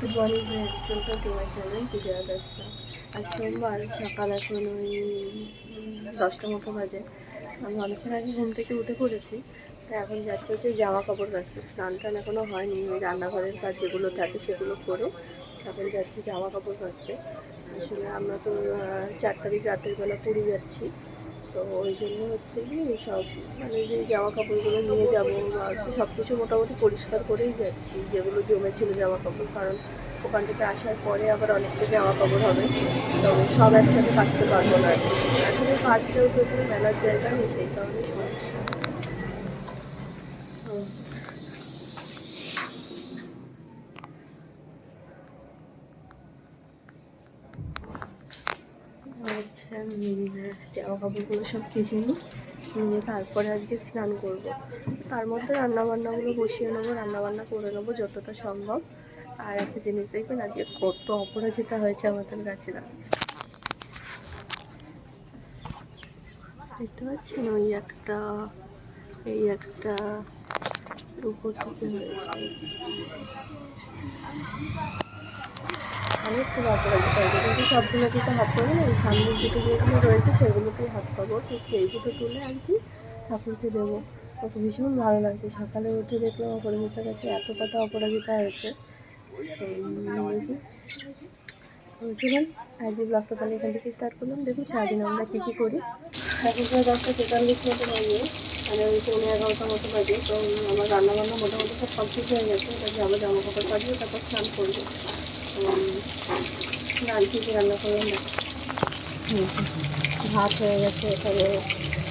Good morning welcome to my channel Bijoya দশটা আজ সোমবার, সকাল এখন ওই দশটা মতো বাজে। আমি অনেকক্ষণ আগে ঘুম থেকে উঠে পড়েছি, তা এখন যাচ্ছে হচ্ছে জামা কাপড় কাচ্ছে স্নান টান এখনও হয়নি, ওই রান্নাঘরের কাজ যেগুলো থাকে সেগুলো করে তারপরে যাচ্ছি জামা কাপড় কাচতে। আসলে আমরা তো চার তারিখ রাতের বেলা পুরী যাচ্ছি। তো ওই জন্য হচ্ছে কি সব মানে যে জামা কাপড়গুলো নিয়ে যাব সব কিছু মোটামুটি পরিষ্কার করেই যাচ্ছি, যেগুলো জমেছিল জামা কাপড় কারণ ওখান থেকে আসার পরে আবার অনেকটা জামা কাপড় হবে, তো সব একসাথে কাচতে পারব না। আসলে কাচতেও তো এখানে মেলার জায়গা নেই, সেই কারণে সমস্যা হুম। আচ্ছা জামা কাপড়গুলো সব কেচে নিই, নিয়ে তারপরে আজকে স্নান করব। তার মধ্যে রান্না বান্নাগুলো বসিয়ে নেব, রান্নাবান্না করে নেব যতটা সম্ভব। আর একটা জিনিস দেখবেন, আজকে কত অপরাজিতা হয়েছে আমাদের কাছে না দেখতে পাচ্ছেন ওই একটা, এই একটা উপর থেকে হয়েছে। অনেক খুব অপরাজিতা হয়েছে কিন্তু তো হাত পাবো না সামনের দুটো যেগুলো রয়েছে সেগুলোতেই হাত পাবো, তো সেই দুটো তুলে আর কি ঠাকুরকে দেবো। তখন ভীষণ ভালো লাগছে, সকালে উঠে দেখলাম অপরাজিতার কাছে এত কটা অপরাজিতা হয়েছে। তো বলছিলাম আজকে ব্লগটা তাহলে এখান থেকে স্টার্ট করলাম। দেখুন, সারাদিন আমরা কী কী করি। এখন দশটা তেতাল্লিশ মতো বাজে মানে ওই পৌনে এগারোটা মতো বাজে, তো আমার রান্না বান্না মোটামুটি সব কমপ্লিট হয়ে গেছে, এবার যাব জামা কাপড় পাঠিয়ে তারপর স্নান করব। স্নান থেকে রান্না করলাম ভাত হয়ে গেছে এখানে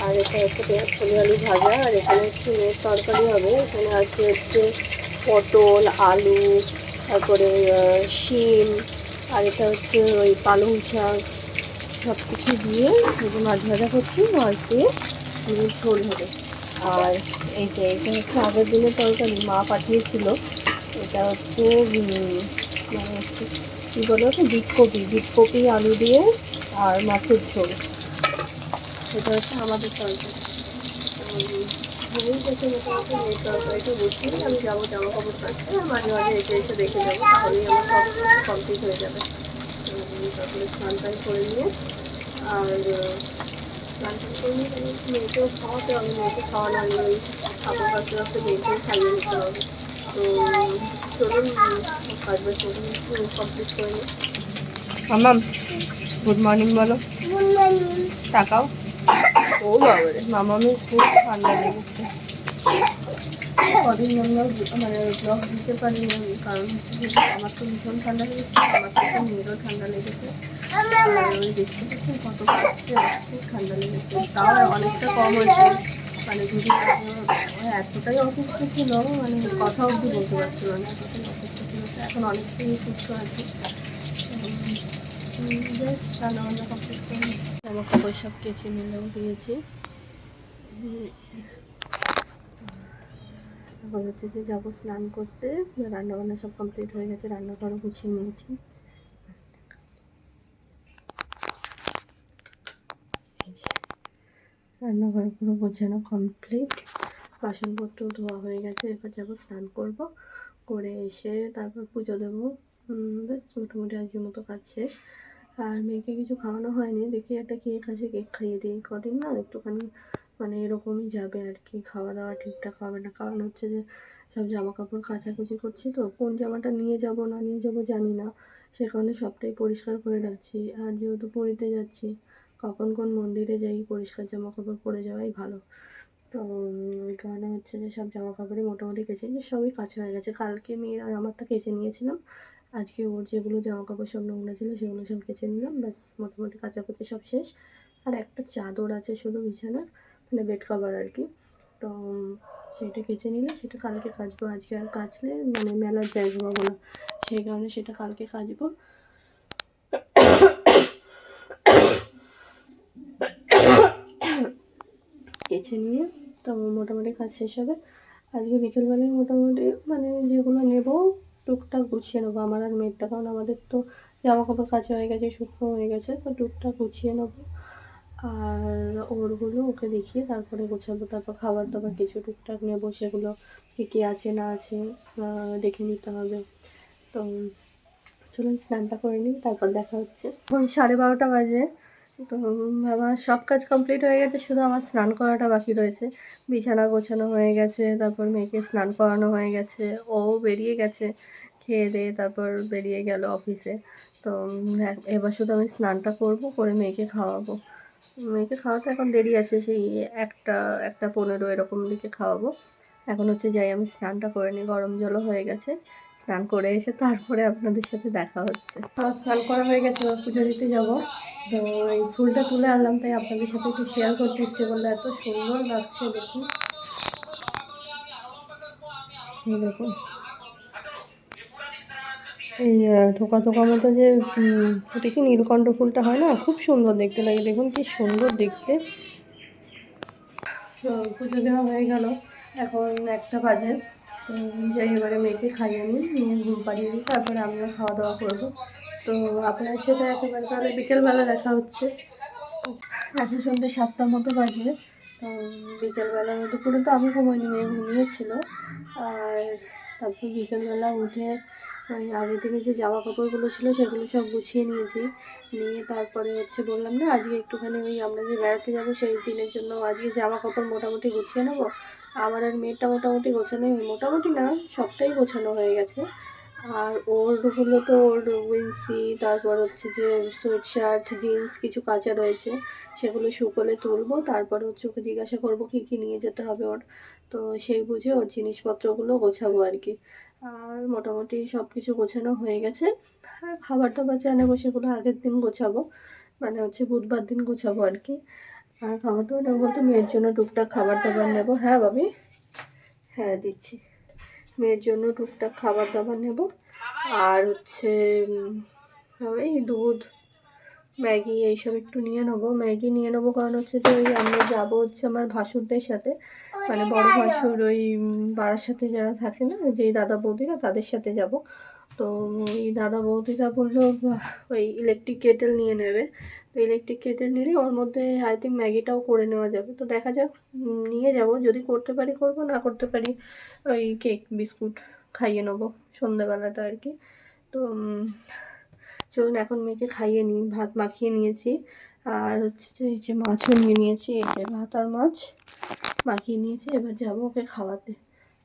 আর এটা হচ্ছে কলি আলু ভাজা আর এখানে হচ্ছে তরকারি হবে এখানে আছে হচ্ছে পটল আলু তারপরে শিম আর এটা হচ্ছে ওই পালং শাক সব কিছু দিয়ে যে মাছ ভাজা করছি মাছ দিয়ে ঝোল হবে আর এই যে এটা হচ্ছে আগের দিনের তরকারি মা পাঠিয়েছিল, এটা হচ্ছে কী বলে ওটা? বিটকপি বিটকপি আলু দিয়ে আর মাছের ঝোল। এটা হচ্ছে আমাদের তরকারি। বুঝছি আমি যাব জামা কাপড় কাটতে আর মাঝে মাঝে এসে এসে দেখে যাব তাহলেই আমার সব কমপ্লিট হয়ে যাবে। তারপরে স্নান টান করে নিয়ে, আর স্নান টান করে নিয়ে মেয়েকেও খাওয়াতে হবে, মেয়েকে খাওয়ানো হলে ওই ঠাকুর কাছে রাখতে খাইয়ে নিতে হবে। তো কমপ্লিট গুড মর্নিং বলো। তাকাও। ও মামামের খুব ঠান্ডা লেগেছে। কদিন আমরা মানে ব্লগ দিতে পারিনি আমি, কারণ হচ্ছে আমার তো ভীষণ ঠান্ডা লেগেছে, আমার তো মেয়েরও ঠান্ডা লেগেছে। আর ওই দেখতে দেখতে কত খুব ঠান্ডা লেগেছে। তাও অনেকটা কম হয়েছে। মানে যদি এতটাই অসুস্থ ছিল মানে কথা অবধি বলতে পারছিল না এতটাই অসুস্থ ছিল এখন অনেকটাই সুস্থ আছে। রান্না বান্না কমপ্লিট করে জামা কাপড় সব কেচে মিলেও দিয়েছি। এখন হচ্ছে যে যাব স্নান করতে রান্না বান্না সব কমপ্লিট হয়ে গেছে রান্নাঘরও গুছিয়ে নিয়েছি এই যে, রান্নাঘর পুরো গোছানো কমপ্লিট বাসনপত্র ধোয়া হয়ে গেছে, এবার যাব স্নান করব। করে এসে তারপর পুজো দেবো। ব্যাস, মোটামুটি আজকের মতো কাজ শেষ। আর মেয়েকে কিছু খাওয়ানো হয়নি, দেখি একটা কেক আছে কেক খাইয়ে দিই। কদিন না, একটুখানি মানে এরকমই যাবে আর কি। খাওয়া দাওয়া ঠিকঠাক হবে না। কারণ হচ্ছে যে, সব জামা কাপড় কাচাকুচি করছি তো, কোন জামাটা নিয়ে যাব না নিয়ে যাব জানি না। সে কারণে সবটাই পরিষ্কার করে রাখছি। আর যেহেতু পুরীতে যাচ্ছি কখন কোন মন্দিরে যাই, পরিষ্কার জামা কাপড় পরে যাওয়াই ভালো। তো ওই কারণে হচ্ছে যে সব জামা কাপড়ই মোটামুটি কেচে নিয়ে সবই কাচা হয়ে গেছে। কালকে মেয়ের আর আমারটা কেচে নিয়েছিলাম। আজকে ওর যেগুলো জামা কাপড় সব নোংরা ছিল সেগুলো সব কেচে নিলাম। ব্যাস, মোটামুটি কাচাকুচি সব শেষ। আর একটা চাদর আছে শুধু বিছানার মানে বেড কভার আর কি। তো সেটা কেচে নিলে সেটা কালকে কাচবো। আজকে আর কাচলে মানে মেলার জায়গা পাবো না। সেই কারণে সেটা কালকে কাচবো। কেচে নিয়ে, তো মোটামুটি কাজ শেষ হবে। আজকে বিকেলবেলায় মোটামুটি মানে যেগুলো নেব টুকটাক গুছিয়ে নেব। আমার আর মেয়েরটা, কারণ আমাদের তো জামা কাপড় কাচা হয়ে গেছে, শুকনো হয়ে গেছে, তো টুকটাক গুছিয়ে নেব। আর ওরগুলো ওকে দেখিয়ে তারপরে গোছাবো, তারপর খাবার দাবার কিছু টুকটাক নেব, সেগুলো কী কী আছে না আছে দেখে নিতে হবে। তো চলুন স্নানটা করে নিই, তারপর দেখা হচ্ছে। সাড়ে বারোটা বাজে। তো আমার সব কাজ কমপ্লিট হয়ে গেছে শুধু আমার স্নান করাটা বাকি রয়েছে। বিছানা গোছানো হয়ে গেছে তারপর মেয়েকে স্নান করানো হয়ে গেছে। ও বেরিয়ে গেছে খেয়ে দিয়ে তারপর বেরিয়ে গেল অফিসে তো উম, এবার শুধু আমি স্নানটা করব করে মেয়েকে খাওয়াবো। মেয়েকে খাওয়াতে এখন দেরি আছে সেই একটা একটা পনেরো এরকম দিকে খাওয়াবো। এখন হচ্ছে যাই আমি স্নানটা করে নিই গরম জলও হয়ে গেছে। স্নান করে এসে তারপরে আপনাদের সাথে দেখা হচ্ছে। স্নান করা হয়ে গেছে পুজো দিতে যাব। তো এই ফুলটা তুলে আনলাম, তাই আপনাদের সাথে একটু শেয়ার করতে ইচ্ছে করল এত সুন্দর লাগছে, দেখুন। দেখুন। এই থোকা থোকা মতো যে ওটা কি নীলকণ্ঠ ফুলটা হয় না? খুব সুন্দর দেখতে লাগে, দেখুন কি সুন্দর দেখতে। তো পুজো দেওয়া হয়ে গেল, এখন একটা বাজে। যাই এবারে মেয়েকে খাইয়ে নিই, নিয়ে ঘুম পাড়িয়ে দিই, তারপরে আমিও খাওয়া দাওয়া করব। তো আপনার সাথে একেবারে তাহলে বিকেলবেলা দেখা হচ্ছে। এখন সন্ধ্যে সাতটার মতো বাজে তো বিকেলবেলা দুপুরে তো আমি ঘুমাইনি মেয়ে ঘুমিয়েছিল। আর তারপর বিকেলবেলা উঠে ওই আগের দিনে যে জামা কাপড়গুলো ছিল সেগুলো সব গুছিয়ে নিয়েছি। নিয়ে তারপরে হচ্ছে বললাম না, আজকে একটুখানি ওই আমরা যে বেড়াতে যাব সেই দিনের জন্য আজকে জামা কাপড় মোটামুটি গুছিয়ে নেব। আমার আর মেয়েরটা মোটামুটি গোছানো মোটামুটি না, সবটাই গোছানো হয়ে গেছে। আর ওরগুলো তো ওর উইন্সি তারপর হচ্ছে যে সোয়েট শার্ট জিন্স কিছু কাঁচা রয়েছে, সেগুলো শুকোলে তুলবো। তারপর হচ্ছে ওকে জিজ্ঞাসা করব কী কী নিয়ে যেতে হবে ওর। তো সেই বুঝে ওর জিনিসপত্রগুলো গোছাবো আর কি। আর মোটামুটি সব কিছু গোছানো হয়ে গেছে। আর খাবার দাবার যা নেব সেগুলো আগের দিন গোছাবো। মানে হচ্ছে বুধবার দিন গোছাবো আর কি। আর খাবার দাবার নেব বলতে মেয়ের জন্য টুকটাক খাবার দাবার নেব। হ্যাঁ বাবি? হ্যাঁ দিচ্ছি। মেয়ের জন্য টুকটাক খাবার দাবার নেব। আর হচ্ছে ওই দুধ, ম্যাগি এইসব একটু নিয়ে নেব। ম্যাগি নিয়ে নেব কারণ হচ্ছে যে ওই আমরা যাব হচ্ছে আমার ভাসুরদের সাথে। মানে বড় ভাসুর ওই বাড়ার সাথে যারা থাকে না যেই দাদা বৌদিরা তাদের সাথে যাব। তো ওই দাদা বৌদিরা বলল ওই ইলেকট্রিক কেটেল নিয়ে নেবে। তো ইলেকট্রিক কেটেল নিলে ওর মধ্যে আই থিঙ্ক ম্যাগিটাও করে নেওয়া যাবে। তো দেখা যাক নিয়ে যাব। যদি করতে পারি করব না করতে পারি ওই কেক বিস্কুট খাইয়ে নেব সন্ধ্যেবেলাটা আর কি। তো চলুন এখন মেয়েকে খাইয়ে নিই ভাত মাখিয়ে নিয়েছি। আর হচ্ছে যে এই যে মাছও নিয়ে নিয়েছি, এই যে ভাত আর মাছ মাখিয়ে নিয়েছি, এবার যাব ওকে খাওয়াতে।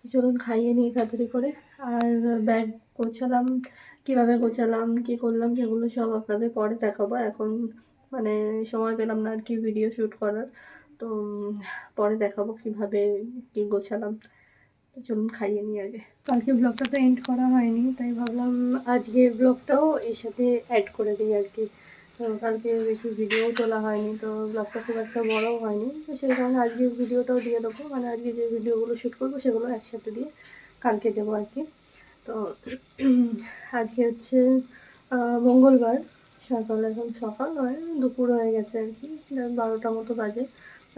চলুন খাইয়ে নিই তাড়াতাড়ি করে। আর ব্যাগ গোছালাম, কীভাবে গোছালাম, কী করলাম, সেগুলো সব আপনাদের পরে দেখাবো। এখন মানে সময় পেলাম না আর কি ভিডিও শ্যুট করার। তো পরে দেখাবো কীভাবে কী গোছালাম। তো চলুন খাইয়ে নিই আগে। কালকে ব্লগটা তো এন্ড করা হয়নি, তাই ভাবলাম আজকে ব্লগটাও এর সাথে অ্যাড করে দিই আর কি। কালকে বেশি ভিডিও তোলা হয়নি, তো ব্লগটা খুব একটা বড়ও হয়নি। তো সেই কারণে আজকে ভিডিওটাও দিয়ে দেবো। মানে আজকে যে ভিডিওগুলো শ্যুট করব, সেগুলো একসাথে দিয়ে কালকে দেবো আর কি। তো আজকে হচ্ছে মঙ্গলবার। সকাল এখন সকাল নয়, দুপুর হয়ে গেছে আর কি বারোটা মতো বাজে।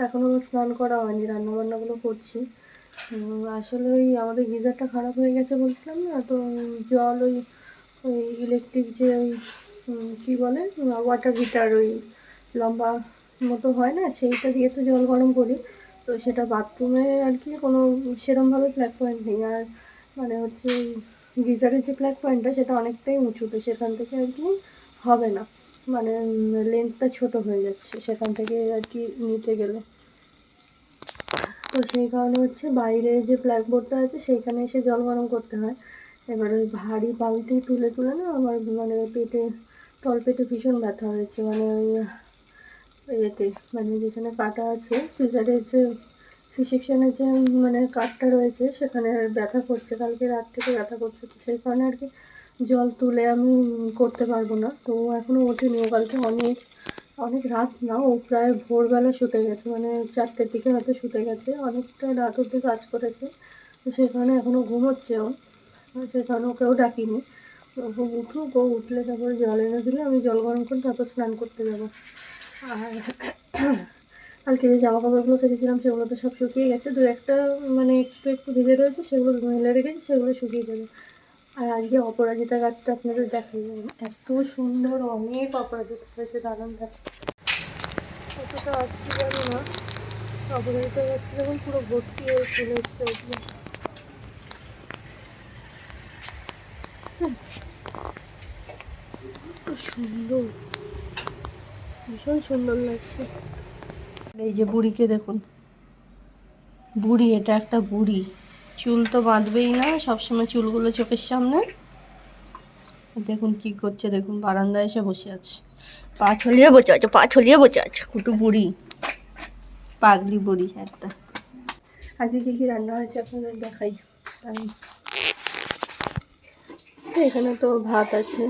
এখনও স্নান করা হয়নি, রান্নাবান্নাগুলো করছি। আসলে ওই আমাদের গিজারটা খারাপ হয়ে গেছে বলছিলাম না, তো জল, ওই ওই ইলেকট্রিক যে ওই কী বলে? ওয়াটার হিটার ওই লম্বা মতো হয় না? সেইটা দিয়ে তো জল গরম করি। তো সেটা বাথরুমে আর কি কোনো সেরমভাবে প্লাগ পয়েন্ট নেই। আর মানে হচ্ছে গিজারের যে প্লাগ পয়েন্টটা সেটা অনেকটাই উঁচুতে সেখান থেকে আর কি হবে না। মানে লেন্থটা ছোট হয়ে যাচ্ছে সেখান থেকে আর কি নিতে গেলে। তো সেই কারণে হচ্ছে বাইরে যে ব্ল্যাকবোর্ডটা আছে, সেইখানে এসে জল গরম করতে হয়। এবার ওই ভারী বালতি তুলে তুলে না আমার মানে পেটে তলপেটে ভীষণ ব্যথা হয়েছে। মানে ওই ইয়েতে মানে যেখানে কাটা আছে, সিজারের যে সি সেকশনের যে মানে কাটটা রয়েছে, সেখানে ব্যথা করছে। কালকে রাত থেকে ব্যথা করছে, তো সেই কারণে আর কি জল তুলে আমি করতে পারব না। তো এখনও ওঠেনি ও কালকে অনেক অনেক রাত না, ও প্রায় ভোরবেলা শুতে গেছে। মানে চারটের দিকে হয়তো শুতে গেছে। অনেকটা রাত অব্দি কাজ করেছে। তো সেই কারণে এখনও ঘুমোচ্ছে ও। সেই কারণে ওকেও ডাকিনি। ও উঠুক, ও উঠলে তারপরে জল এনে দিলে আমি জল গরম করে তারপর স্নান করতে যাব। আর কালকে যে জামা কাপড়গুলো কেচেছিলাম সেগুলো তো সব শুকিয়ে গেছে। দু একটা মানে একটু একটু ভিজে রয়েছে, সেগুলো মেলে রেখেছি, সেগুলো শুকিয়ে যাবে। আর আজকে অপরাজিতা গাছটা আপনাদের দেখাই যাবে। এত সুন্দর, অনেক অপরাজিতা হয়েছে, দারুণ দেখাচ্ছে। অতটা পারি না। অপরাজিতা গাছটা যখন পুরো ভর্তি হয়ে চলে এসছে ওগুলো কি সুন্দর ভীষণ সুন্দর লাগছে। এই যে বুড়িকে দেখুন। বুড়ি এটা একটা বুড়ি। চুল তো বাঁধবেই না সবসময় চুলগুলো চোখের সামনে। দেখুন কি করছে দেখুন বারান্দায় এসে বসে আছে। পা ছলিয়ে বসে আছে পা ছলিয়ে বসে আছে। কুটু বুড়ি। পাগলি বুড়ি একটা। আজকে কি কি রান্না হয়েছে আপনাদের দেখাই। আমি এখানে তো ভাত আছে।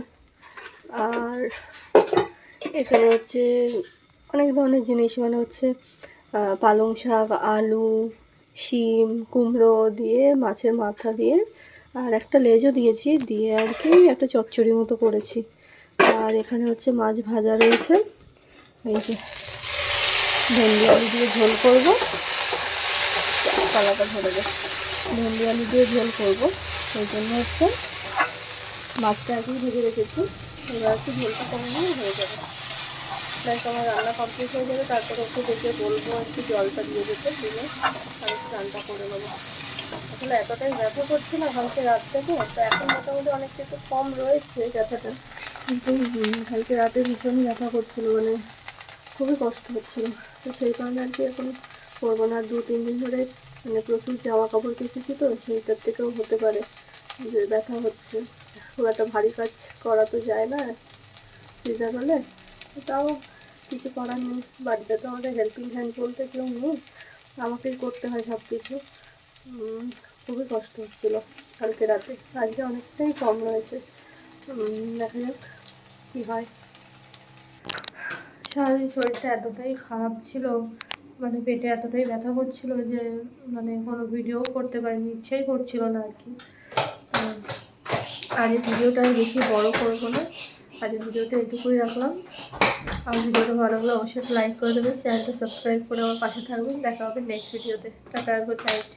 আর এখানে হচ্ছে অনেক ধরনের জিনিস মানে হচ্ছে পালং শাক, আলু, শিম, কুমড়ো দিয়ে, মাছের মাথা দিয়ে, আর একটা লেজও দিয়েছি, দিয়ে আর কি একটা চচ্চড়ি মতো করেছি। আর এখানে হচ্ছে মাছ ভাজা রয়েছে। এই যে ভেন্ডি আলু দিয়ে ঝোল করব। পালাটা ধরে দেয় ভেন্ডি আলু দিয়ে ঝোল করব। সেই জন্য হচ্ছে মাছটা এখন ভেজে রেখেছি। এবার একটু ঝোলটা কমে নিয়ে হয়ে যাবে। প্লাস আমার রান্না কমপ্লিট হয়ে যাবে তারপর একটু দেখে বলব একটু জলটা দিয়ে দিতে দিলে আর একটু রান্না করে নেব। আসলে এতটাই ব্যথা করছে না কালকে রাত থেকে তো এখন মোটামুটি অনেকটা একটু কম রয়েছে ব্যথাটা। কিন্তু কালকে রাতে ভীষণই ব্যথা করছিল মানে খুবই কষ্ট হচ্ছিল। তো সেই কারণে আর কি এখন করব না। দু, তিন দিন ধরে মানে প্রচুর জামা কাপড় কেচেছি তো, সেইটার থেকেও হতে পারে যে ব্যথা হচ্ছে। খুব একটা ভারী কাজ করা তো যায় না সিজার হলে তাও কিছু করার নেই, বাড়িতে তো আমাদের হেল্পিং হ্যান্ড বলতে কেউ নেই, আমাকেই করতে হয় সব কিছু খুবই কষ্ট হচ্ছিল কালকে রাতে, আজকে অনেকটাই কম রয়েছে। দেখা যাক কী হয়। সারাদিন শরীরটা এতটাই খারাপ ছিল মানে পেটে এতটাই ব্যথা করছিল যে মানে কোনো ভিডিও করতে পারিনি, ইচ্ছেই করছিল না আর কি। আর এই ভিডিওটা আমি বেশি বড় করব না। আজ ভিডিওটা এটুকুই রাখলাম। আমার ভিডিওটা ভালো লাগলে অবশ্যই লাইক করে দেবেন চ্যানেলটা সাবস্ক্রাইব করে আমার পাশে থাকবেন। দেখা হবে নেক্সট ভিডিওতে টাটা গুড নাইট